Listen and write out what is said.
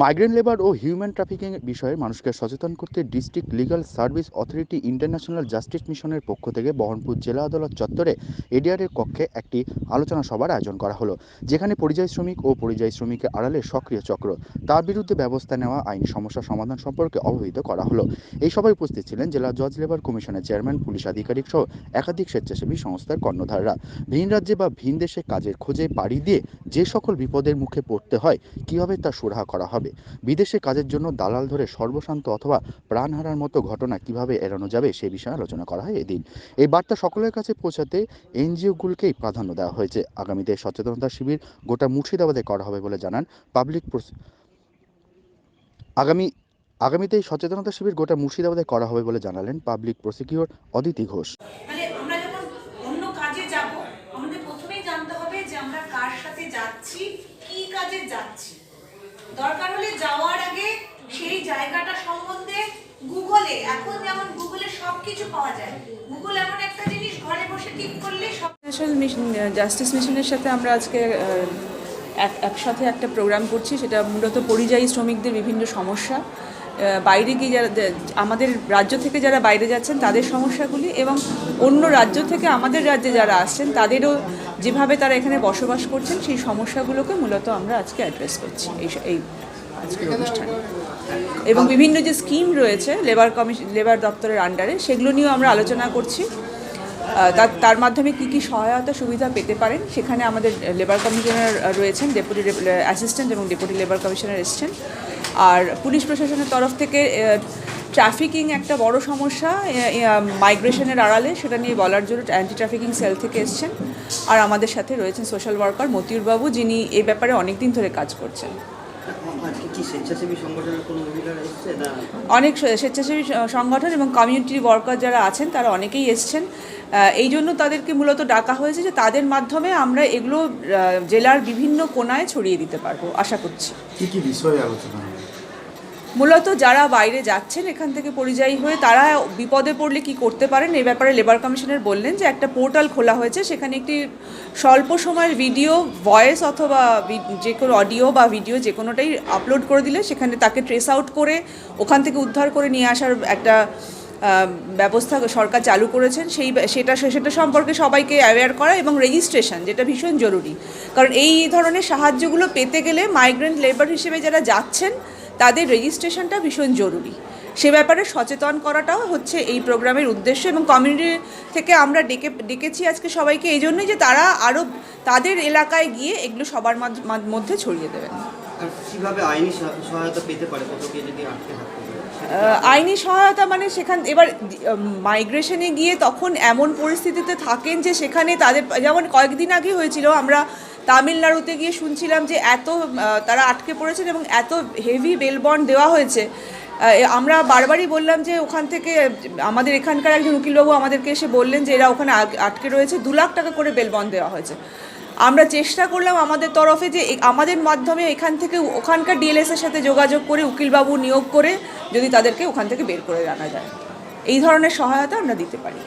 Migrant labour ও human trafficking বিষয়ে মানুষকে সচেতন করতে district legal service authority international justice মিশনের পক্ষ থেকে বহরমপুর জেলা আদালত চত্বরে এডিআরের কক্ষে একটি আলোচনা সভার আয়োজন করা হলো, যেখানে পরিযায়ী শ্রমিক ও পরিযায়ী শ্রমিকের আড়ালে সক্রিয় চক্র। তার বিরুদ্ধে ব্যবস্থা নেওয়া আইন সমস্যা সমাধান সম্পর্কে অবহিত করা হলো। এই সভায় উপস্থিত ছিলেন জেলা জজ লেবার কমিশনের চেয়ারম্যান পুলিশ আধিকারিক সহ একাধিক স্বেচ্ছাসেবী সংস্থার কর্ণধাররা। ভিন রাজ্যে বা ভিন দেশে কাজের খোঁজে পাড়ি দিয়ে যে সকল বিপদের মুখে পড়তে হয়, কীভাবে তা সুরাহা করা হবে? বিদেশে কাজের জন্য দালাল ধরে সর্বশান্ত অথবা প্রাণ হারার মতো ঘটনা কীভাবে এড়ানো যাবে সে বিষয়ে আলোচনা করা হয় এদিন। এই বার্তা সকলের কাছে পৌঁছাতে এনজিওগুলোকেই প্রাধান্য দেওয়া হয়েছে। আগামীতে সচেতনতা শিবির গোটা মুর্শিদাবাদে করা হবে বলে জানান পাবলিক আগামী আগামীতে এই সচেতনতা শিবির গোটা মুর্শিদাবাদে করা হবে বলে জানালেন পাবলিক প্রসিকিউর অদিতি ঘোষ। মানে কাজে হবে যাচ্ছি, কি কাজে যাচ্ছি। দরকার হলে যাওয়ার আগে সেই জায়গাটা সম্বন্ধে গুগলে, এখন যেমন গুগলে সবকিছু পাওয়া যায়। গুগল এমন একটা জিনিস, ঘরে বসে টিপ করলে সব ন্যাশনাল মিশন জাস্টিস মিশনের সাথে আমরা আজকে এক একসাথে একটা প্রোগ্রাম করছি। সেটা মূলত পরিযায়ী শ্রমিকদের বিভিন্ন সমস্যা। বাইরে গিয়ে যারা আমাদের রাজ্য থেকে যারা বাইরে যাচ্ছেন, তাদের সমস্যাগুলি এবং অন্য রাজ্য থেকে আমাদের রাজ্যে যারা আসছেন, তাদেরও যেভাবে তারা এখানে বসবাস করছেন, সেই সমস্যাগুলোকে মূলত আমরা আজকে অ্যাড্রেস করছি এই এই আজকের অনুষ্ঠানে। এবং বিভিন্ন যে স্কিম রয়েছে লেবার কমিশন লেবার দপ্তরের আন্ডারে সেগুলো নিয়েও আমরা আলোচনা করছি। তার তার মাধ্যমে কি কি সহায়তা সুবিধা পেতে পারেন, সেখানে আমাদের লেবার কমিশনার রয়েছেন ডেপুটি অ্যাসিস্ট্যান্ট এবং ডেপুটি লেবার কমিশনার এসছেন। আর পুলিশ প্রশাসনের তরফ থেকে ট্রাফিকিং একটা বড় সমস্যা মাইগ্রেশনের আড়ালে, সেটা নিয়ে বলার জন্য অ্যান্টি ট্রাফিকিং সেল থেকে এসছেন। আর আমাদের সাথে রয়েছেন সোশ্যাল ওয়ার্কার মতিউর বাবু যিনি এই ব্যাপারে অনেক দিন ধরে কাজ করছেন। অনেক স্বেচ্ছাসেবী সংগঠন এবং কমিউনিটি ওয়ার্কার যারা আছেন, তারা অনেকেই এসছেন। এই জন্য তাদেরকে মূলত ডাকা হয়েছে যে তাদের মাধ্যমে আমরা এগুলো জেলার বিভিন্ন কোনায় ছড়িয়ে দিতে পারব, আশা করছি। কি কি বিষয়ে আলোচনা মূলত যারা বাইরে যাচ্ছেন এখান থেকে পরিযায়ী হয়ে তারা বিপদে পড়লে কি করতে পারেন? এই ব্যাপারে লেবার কমিশনের বললেন যে একটা পোর্টাল খোলা হয়েছে, সেখানে একটি স্বল্প সময়ের ভিডিও, ভয়েস অথবা যে কোনো অডিও বা ভিডিও যে কোনোটাই আপলোড করে দিলে সেখানে তাকে ট্রেস আউট করে ওখান থেকে উদ্ধার করে নিয়ে আসার একটা ব্যবস্থা সরকার চালু করেছেন। সেই সেটা সেটা সম্পর্কে সবাইকে অ্যাওয়্যার করা এবং রেজিস্ট্রেশন যেটা ভীষণ জরুরি। কারণ এই ধরনের সাহায্যগুলো পেতে গেলে মাইগ্রেন্ট লেবার হিসেবে যারা যাচ্ছেন তাদের রেজিস্ট্রেশনটা ভীষণ জরুরি। সে ব্যাপারে সচেতন করাটাও হচ্ছে এই প্রোগ্রামের উদ্দেশ্য এবং কমিউনিটি থেকে আমরা ডেকে ডেকেছি আজকে সবাইকে। এই জন্যই যে তারা আরও তাদের এলাকায় গিয়ে এগুলো সবার মধ্যে ছড়িয়ে দেবেন। কীভাবে আইনি সহায়তা পেতে পারে? যদি আটকে থাকতে পারে? আহ, আইনি সহায়তা মানে সেখান এবার মাইগ্রেশনে গিয়ে তখন এমন পরিস্থিতিতে থাকেন যে সেখানে তাদের যেমন কয়েকদিন আগে হয়েছিল আমরা তামিলনাড়ুতে গিয়ে শুনছিলাম যে এত তারা আটকে পড়েছেন এবং এত হেভি বেলবন্ড দেওয়া হয়েছে। আমরা বারবারই বললাম যে ওখান থেকে, আমাদের এখানকার একজন উকিলবাবু আমাদেরকে এসে বললেন যে এরা ওখানে আটকে রয়েছে, দু লাখ টাকা করে বেলবন্ড দেওয়া হয়েছে। আমরা চেষ্টা করলাম আমাদের তরফে যে আমাদের মাধ্যমে এখান থেকে ওখানকার ডিএলএস এর সাথে যোগাযোগ করে, উকিলবাবু নিয়োগ করে যদি তাদেরকে ওখান থেকে বের করে আনা যায়। এই ধরনের সহায়তা আমরা দিতে পারি।